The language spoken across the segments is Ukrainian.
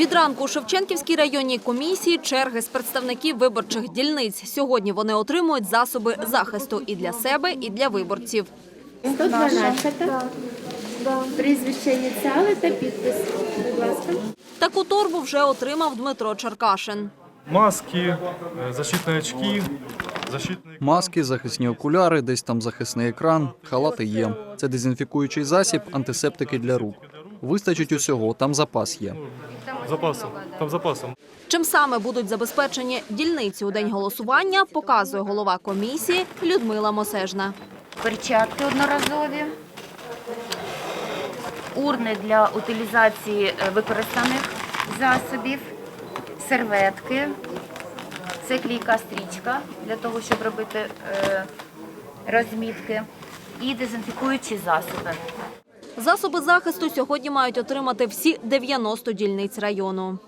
Від ранку у Шевченківській районній комісії черги з представників виборчих дільниць. Сьогодні вони отримують засоби захисту і для себе, і для виборців. 112. Прізвище ініціали та підпис. Будь ласка. Таку торбу вже отримав Дмитро Черкашин. маски, е, защитні очки, Маски, захисні окуляри, десь там захисний екран, халати є. Це дезінфікуючий засіб, антисептики для рук. Вистачить усього, там запас є. запасом. Там запасом. Чим саме будуть забезпечені дільниці у день голосування, показує голова комісії Людмила Мосежна. перчатки одноразові, урни для утилізації е, використаних засобів, серветки, це клійка стрічка для того, щоб робити е, розмітки, і дезінфікуючі засоби. Засоби захисту сьогодні мають отримати всі 90 дільниць району.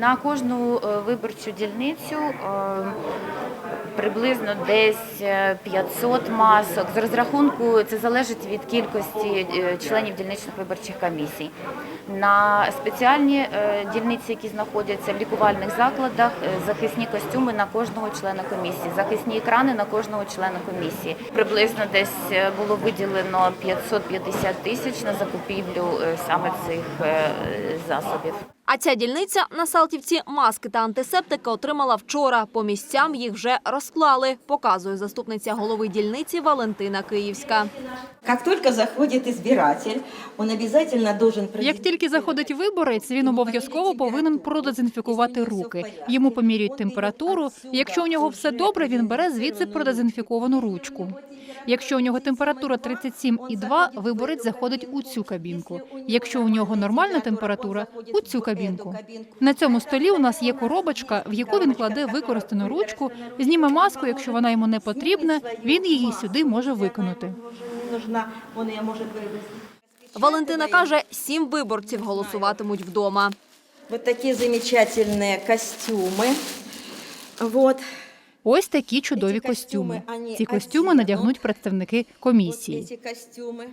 На кожну е, виборчу дільницю е, приблизно десь е, 500 масок. З розрахунку це залежить від кількості е, членів дільничних виборчих комісій. На спеціальні е, дільниці, які знаходяться в лікувальних закладах, е, захисні костюми на кожного члена комісії, захисні екрани на кожного члена комісії. Приблизно десь е, було виділено 550 тисяч на закупівлю е, саме цих е, засобів. А ця дільниця на Салтівці маски та антисептики отримала вчора. По місцям їх вже розклали, показує заступниця голови дільниці Валентина Київська. Как только заходит избиратель, он обязательно должен Як тільки заходить виборець, він обов'язково повинен продезінфікувати руки. Йому поміряють температуру. Якщо у нього все добре, він бере звідси продезінфіковану ручку. Якщо у нього температура 37,2, виборець заходить у цю кабінку. Якщо у нього нормальна температура, у цю кабінку. На цьому столі у нас є коробочка, в яку він кладе використану ручку, зніме маску, якщо вона йому не потрібна, він її сюди може викинути. нужна, он ее может вывести. Валентина каже, сім виборців голосуватимуть вдома. Вот такие замечательные костюмы. Вот. Ось такі чудові костюми. Ці костюми надягнуть представники комісії. Вот эти костюмы.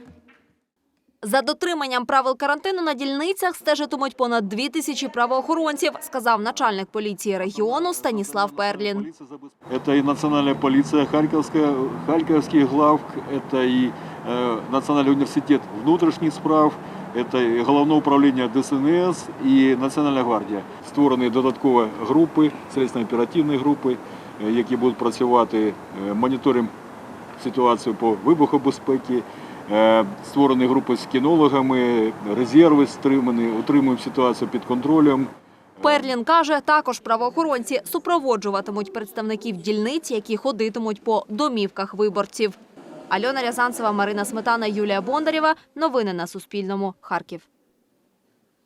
За дотриманням правил карантину на дільницях стежитимуть понад дві тисячі правоохоронців, сказав начальник поліції регіону Станіслав Перлін. Это и национальная полиция Харьковская, Харьковский главк, это и э, Национальный университет внутрішніх справ, это и Головне управління ДСНС і Національна гвардія. Створені додаткові групи, слідственно-оперативні групи, е, які будуть працювати, е, моніторимо ситуацію по вибухобезпеці. Е, Створені групи з кінологами, резерви стримані, утримуємо ситуацію під контролем. Перлін каже, також правоохоронці супроводжуватимуть представників дільниць, які ходитимуть по домівках виборців. Альона Рязанцева, Марина Сметана, Юлія Бондарєва. Новини на Суспільному. Харків.